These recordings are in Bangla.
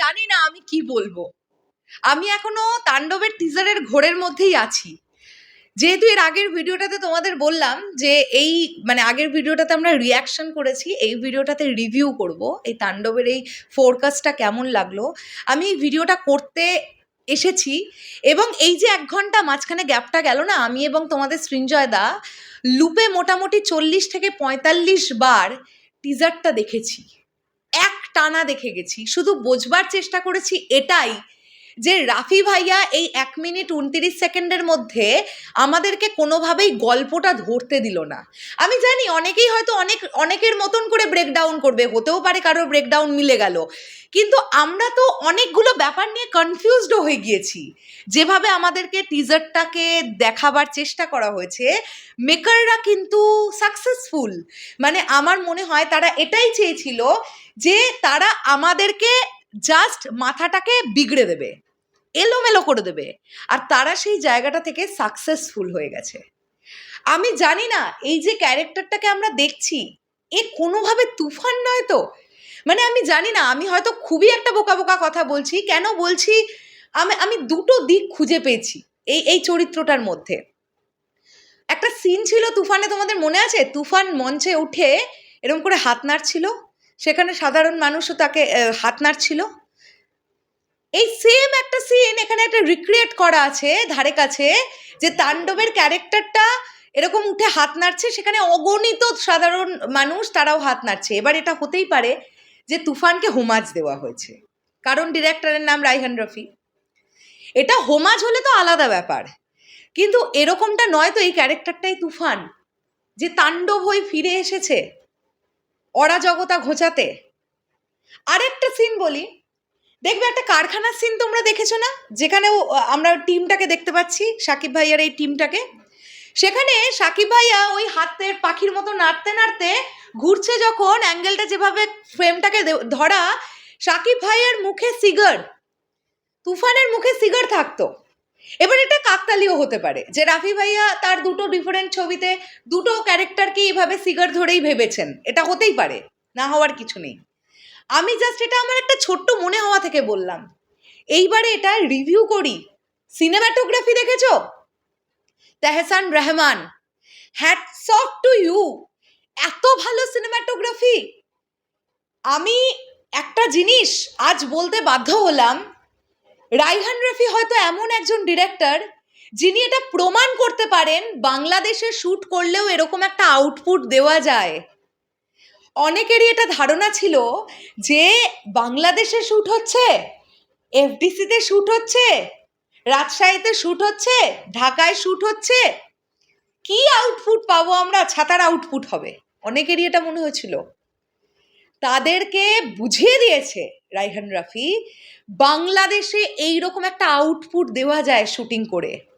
জানি না আমি কি বলব। আমি এখনও তাণ্ডবের টিজারের ঘোরের মধ্যেই আছি। যেহেতু এর আগের ভিডিওটাতে তোমাদের বললাম যে এই মানে আগের ভিডিওটাতে আমরা রিয়াকশন করেছি, এই ভিডিওটাতে রিভিউ করব, এই তাণ্ডবের এই ফোরকাস্টটা কেমন লাগল। আমি এই ভিডিওটা করতে এসেছি এবং এই যে এক ঘণ্টা মাঝখানে গ্যাপটা গেল না, আমি এবং তোমাদের সৃঞ্জয় দা লুপে মোটামুটি চল্লিশ থেকে পঁয়তাল্লিশ বার টিজারটা দেখেছি। এক টানা দেখে গেছি। শুধু বোঝবার চেষ্টা করেছি এটাই যে রাফি ভাইয়া এই এক মিনিট উনতিরিশ সেকেন্ডের মধ্যে আমাদেরকে কোনোভাবেই গল্পটা ধরতে দিল না। আমি জানি অনেকেই হয়তো অনেক, অনেকের মতন করে ব্রেকডাউন করবে, হতেও পারে কারোর ব্রেকডাউন মিলে গেল। কিন্তু আমরা তো অনেকগুলো ব্যাপার নিয়ে কনফিউজডও হয়ে গিয়েছি। যেভাবে আমাদেরকে টিজারটাকে দেখাবার চেষ্টা করা হয়েছে মেকাররা কিন্তু সাকসেসফুল মানে আমার মনে হয় তারা এটাই চেয়েছিল যে তারা আমাদেরকে জাস্ট মাথাটাকে বিগড়ে দেবে। এলোমেলো করে দেবে। আর তারা সেই জায়গাটা থেকে সাকসেসফুল হয়ে গেছে। আমি জানি না, এই যে ক্যারেক্টারটাকে আমরা দেখছি, এ কোনোভাবে তুফান নয় তো? মানে আমি জানি না, আমি হয়তো খুবই একটা বোকা বোকা কথা বলছি, কেন বলছি? আমি আমি দুটো দিক খুঁজে পেয়েছি, এই এই চরিত্রটার মধ্যে। একটা সিন ছিল তুফানে, তোমাদের মনে আছে? তুফান মঞ্চে উঠে এরকম করে হাত নাড়ছিল, সেখানে সাধারণ মানুষও তাকে হাত নাড়ছিল। এই সেম একটা সিন এখানে একটা রিক্রিয়েট করা আছে ধারে কাছে, যে তাণ্ডবের ক্যারেক্টারটা এরকম উঠে হাত নাড়ছে, সেখানে অগণিত সাধারণ মানুষ তারাও হাত নাড়ছে। এবার এটা হতেই পারে যে তুফানকে হোমাজ দেওয়া হয়েছে। কারণ ডিরেক্টরের নাম রাইহান রফি। এটা হোমাজ হলে তো আলাদা ব্যাপার। কিন্তু এরকমটা নয় তো এই ক্যারেক্টারটাই তুফান। যে তাণ্ডব হয়ে ফিরে এসেছে অরাজগতা ঘোচাতে। আরেকটা সিন বলি দেখবে একটা কারখানার সিন তোমরা দেখেছ না? যেখানেও আমরা টিমটাকে দেখতে পাচ্ছি, সাকিব ভাইয়ার এই টিমটাকে। সেখানে সাকিব ভাইয়া ওই হাতের পাখির মতো নাড়তে নাড়তে ঘুরছে যখন অ্যাঙ্গেলটা যেভাবে ফ্রেমটাকে ধরা, সাকিব ভাইয়ার মুখে সিগার তুফানের মুখে সিগার থাকতো। এবার এটা কাকতালিও হতে পারে যে রাফি ভাইয়া তার দুটো ডিফারেন্ট ছবিতে দুটো ক্যারেক্টারকে এইভাবে সিগার ধরেই ভেবেছেন। এটা হতেই পারে, না হওয়ার কিছু নেই। আমি জাস্ট এটা আমার একটা ছোট্ট মনে হওয়া থেকে বললাম। এইবারে এটা রিভিউ করি। সিনেমাটোগ্রাফি দেখেছ? Tehsan Rahman hats off to you এত ভালো সিনেমাটোগ্রাফি আমি একটা জিনিস আজ বলতে বাধ্য হলাম রাইহান রফি হয়তো এমন একজন ডিরেক্টর যিনি এটা প্রমাণ করতে পারেন বাংলাদেশে শ্যুট করলেও এরকম একটা আউটপুট দেওয়া যায়। অনেকেরই এটা ধারণা ছিল যে বাংলাদেশে শ্যুট হচ্ছে, এফডিসিতে শ্যুট হচ্ছে, রাজশাহীতে শ্যুট হচ্ছে, ঢাকায় শ্যুট হচ্ছে। কি আউটপুট পাবো আমরা? ছাতার আউটপুট হবে। অনেকেরই এটা মনে হয়েছিল। তাদেরকে বুঝিয়ে দিয়েছে রাইহান রাফি, বাংলাদেশে এই রকম একটা আউটপুট দেওয়া যায় শুটিং করে।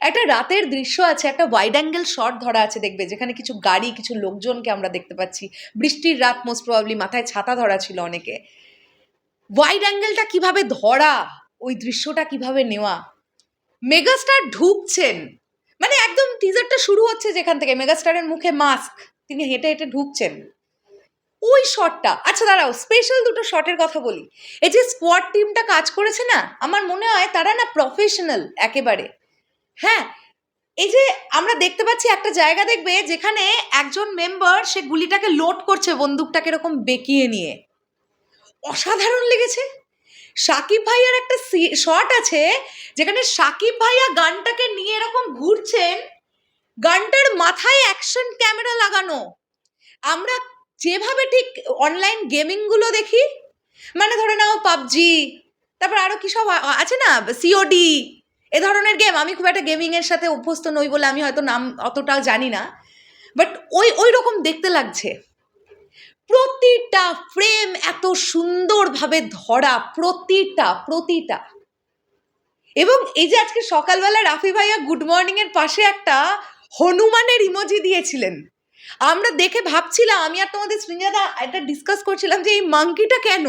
একটা রাতের দৃশ্য আছে, একটা ওয়াইড অ্যাঙ্গেল শট ধরা আছে, দেখবে, যেখানে কিছু গাড়ি, কিছু লোকজনকে আমরা দেখতে পাচ্ছি। বৃষ্টির রাত মোস্ট প্রবাবলি মাথায় ছাতা ধরা ছিল অনেকে। ওয়াইড অ্যাঙ্গেলটা কীভাবে ধরা? ওই দৃশ্যটা কীভাবে নেওয়া? মেগাস্টার ঢুকছেন। মানে একদম টিজারটা শুরু হচ্ছে যেখান থেকে। মেগাস্টারের মুখে মাস্ক তিনি হেঁটে হেঁটে ঢুকছেন। ওই শটটা আচ্ছা দাঁড়াও স্পেশাল দুটো শটের কথা বলি। এই যে স্কোয়াড টিমটা কাজ করেছে না, আমার মনে হয় তারা না প্রফেশনাল একেবারে। হ্যাঁ এই যে আমরা দেখতে পাচ্ছি একটা জায়গা দেখবে যেখানে একজন মেম্বার সে গুলিটাকে লোড করছে বন্দুকটাকে এরকম বেঁকিয়ে নিয়ে। অসাধারণ লেগেছে। সাকিব ভাইয়ার একটা শট আছে যেখানে সাকিব ভাইয়া গানটাকে নিয়ে এরকম ঘুরছেন। গানটার মাথায় অ্যাকশন ক্যামেরা লাগানো। আমরা যেভাবে ঠিক অনলাইন গেমিংগুলো দেখি মানে ধরে নাও পাবজি, তারপর আরও কী সব আছে না? সিওডি এ ধরনের গেম আমি খুব একটা গেমিংয়ের সাথে অভ্যস্ত নই বলে আমি হয়তো নাম অতটাও জানি না বাট ওই ওই রকম দেখতে লাগছে। প্রতিটা ফ্রেম এত সুন্দরভাবে ধরা, প্রতিটা প্রতিটা। এবং এই যে আজকে সকালবেলা রাফি ভাইয়া গুড মর্নিং এর পাশে একটা হনুমানের ইমোজি দিয়েছিলেন। আমরা দেখে ভাবছিলাম, আমি আর তোমাদের সৃঞ্জাদা এটা ডিসকাস করছিলাম যে এই মাংকিটা কেন?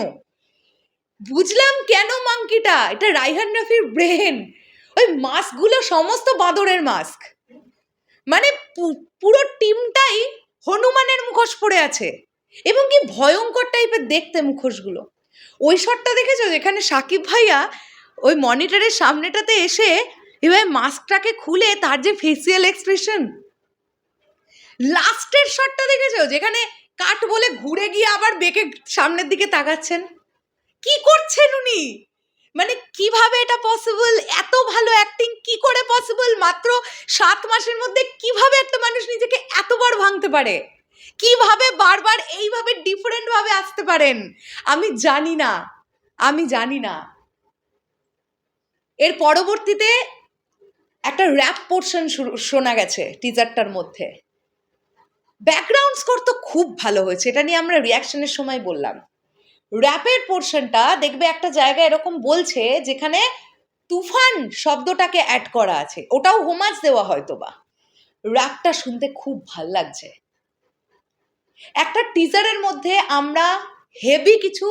বুঝলাম কেন মাংকিটা এটা রাইহান রাফির ব্রেন ওই মাস্কগুলো সমস্ত বাঁদরের মাস্ক। মানে পুরো টিমটাই হনুমানের মুখোশ পরে আছে। এবং কি ভয়ঙ্কর টাইপের দেখতে মুখোশগুলো। ওই শটটা দেখেছ? যেখানে সাকিব ভাইয়া ওই মনিটরের সামনেটাতে এসে এবার মাস্কটাকে খুলে তার যে ফেসিয়াল এক্সপ্রেশন লাস্টের শটটা দেখেছ? যেখানে কাট বলে ঘুরে গিয়ে আবার বেঁকে সামনের দিকে তাকাচ্ছেন। কি করছেন উনি? মানে কীভাবে এটা পসিবল এত ভালো অ্যাক্টিং কি করে পসিবল মাত্র সাত মাসের মধ্যে কীভাবে একটা মানুষ নিজেকে এতবার ভাঙতে পারে? কীভাবে বারবার এইভাবে ডিফারেন্ট ভাবে আসতে পারেন? আমি জানি না। আমি জানি না। এর পরবর্তীতে একটা র্যাপ পোর্শন শোনা গেছে টিজারটার মধ্যে। ব্যাকগ্রাউন্ড স্কোর তো খুব ভালো হয়েছে। এটা নিয়ে আমরা রিয়াকশনের সময় বললাম। র্যাপের পোর্শনটা দেখবে একটা জায়গায় এরকম বলছে যেখানে তুফান শব্দটাকে অ্যাড করা আছে। ওটাও হোমাজ দেওয়া হয়তো বা র্যাপটা শুনতে খুব ভালো লাগছে। একটা টিজারের মধ্যে আমরা হেভি কিছু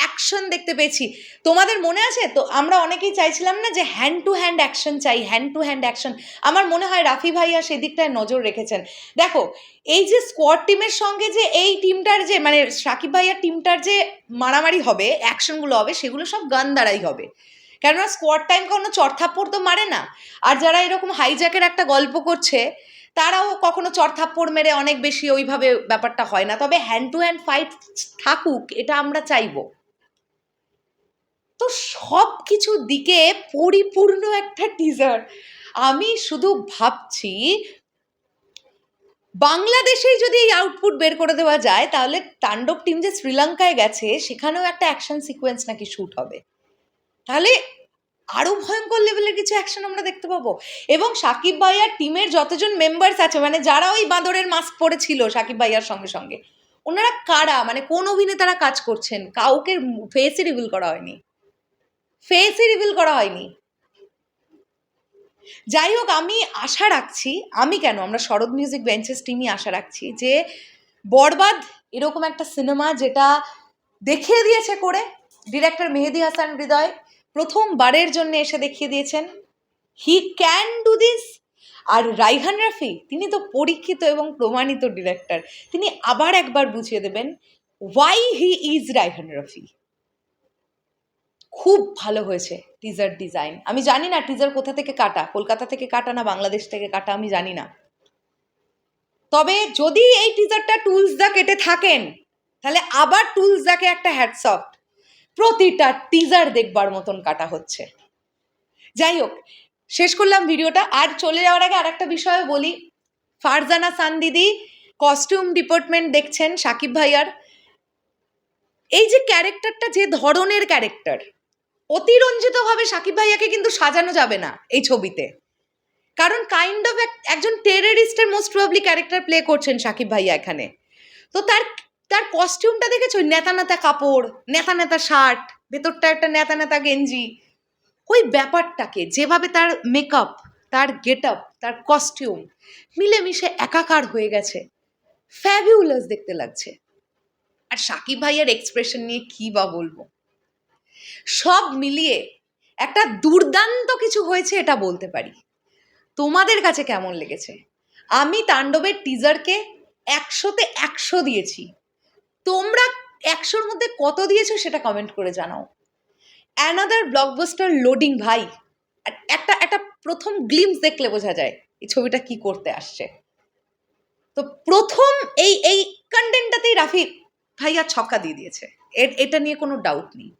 অ্যাকশন দেখতে পেয়েছি। তোমাদের মনে আছে? তো আমরা অনেকেই চাইছিলাম না যে হ্যান্ড টু হ্যান্ড অ্যাকশন চাই হ্যান্ড টু হ্যান্ড অ্যাকশন আমার মনে হয় রাফি ভাইয়া সেদিকটায় নজর রেখেছেন। দেখো, এই যে স্কোয়াড টিমের সঙ্গে যে এই টিমটার যে মানে সাকিব ভাইয়ার টিমটার যে মারামারি হবে অ্যাকশনগুলো হবে, সেগুলো সব গান দ্বারাই হবে। কেননা স্কোয়াড টাইম কোনো চড়থাপ্পড় তো মারে না। আর যারা এরকম হাইজ্যাকের একটা গল্প করছে, তারাও কখনো চড়থাপ্পড় মেরে অনেক বেশি ওইভাবে ব্যাপারটা হয় না। তবে হ্যান্ড টু হ্যান্ড ফাইট থাকুক, এটা আমরা চাইব। তো সব কিছু দিকে পরিপূর্ণ একটা টিজার আমি শুধু ভাবছি, বাংলাদেশেই যদি এই আউটপুট বের করে দেওয়া যায়, তাহলে তাণ্ডব টিম যে শ্রীলঙ্কায় গেছে, সেখানেও একটা অ্যাকশন সিকোয়েন্স নাকি শ্যুট হবে। তাহলে আরও ভয়ঙ্কর লেভেলের কিছু অ্যাকশন আমরা দেখতে পাবো। এবং সাকিব ভাইয়ার টিমের যতজন মেম্বার্স আছে মানে যারা ওই বাঁদরের মাস্ক পরেছিল সাকিব ভাইয়ার সঙ্গে সঙ্গে, ওনারা কারা? মানে কোন অভিনেতারা কাজ করছেন? কাউকে ফেসই রিভিল করা হয়নি। ফেসই রিভিল করা হয়নি। যাই হোক আমি আশা রাখছি, আমি কেন? আমরা শরৎ মিউজিক বেঞ্চেস টিমই আশা রাখছি যে বরবাদ এরকম একটা সিনেমা যেটা দেখিয়ে দিয়েছে করে ডিরেক্টর মেহেদি হাসান হৃদয়, প্রথমবারের জন্য এসে দেখিয়ে দিয়েছেন। হি ক্যান ডু দিস আর রাইহান রাফি, তিনি তো পরীক্ষিত এবং প্রমাণিত ডিরেক্টর তিনি আবার একবার বুঝিয়ে দেবেন why he is Raihan Rafi. খুব ভালো হয়েছে টিজার ডিজাইন আমি জানি না টিজার কোথা থেকে কাটা, কলকাতা থেকে কাটা না বাংলাদেশ থেকে কাটা, আমি জানি না। তবে যদি এই টিজারটা টুলস দা কেটে থাকেন, তাহলে আবার টুলস দাকে একটা হ্যাটসফট প্রতিটা টিজার দেখবার মতন কাটা হচ্ছে। যাই হোক, শেষ করলাম ভিডিওটা। আর চলে যাওয়ার আগে আর একটা বিষয় বলি। ফারজানা সান দিদি কস্টিউম ডিপার্টমেন্ট দেখছেন, সাকিব ভাইয়ার। এই যে ক্যারেক্টারটা যে ধরনের ক্যারেক্টার অতিরঞ্জিতভাবে সাকিব ভাইয়াকে কিন্তু সাজানো যাবে না এই ছবিতে। কারণ কাইন্ড অফ একজন টেররিস্টের মোস্ট প্রবলি ক্যারেক্টার প্লে করছেন সাকিব ভাইয়া এখানে। তো তার তার কস্টিউমটা দেখেছ? নেতা নেতা কাপড়, নেতা নেতা শার্ট ভেতরটা একটা নেতা নেতা গেঞ্জি। ওই ব্যাপারটাকে, যেভাবে তার মেকআপ তার গেট আপ তার কস্টিউম মিলেমিশে একাকার হয়ে গেছে। ফ্যাবিউলাস দেখতে লাগছে। আর সাকিব ভাইয়ার এক্সপ্রেশন নিয়ে কী বা বলব? সব মিলিয়ে একটা দুর্দান্ত কিছু হয়েছে এটা বলতে পারি। তোমাদের কাছে কেমন লেগেছে? আমি তাণ্ডবের টিজারকে একশোতে একশো দিয়েছি। তোমরা একশোর মধ্যে কত দিয়েছ সেটা কমেন্ট করে জানাও। অ্যানাদার ব্লকবাস্টার লোডিং ভাই। একটা একটা প্রথম গ্লিমস দেখলে বোঝা যায় এই ছবিটা কি করতে আসছে। তো প্রথম এই এই কন্টেন্টটাতেই রাফি ভাইয়া ছক্কা দিয়ে দিয়েছে। এটা নিয়ে কোনো ডাউট নেই।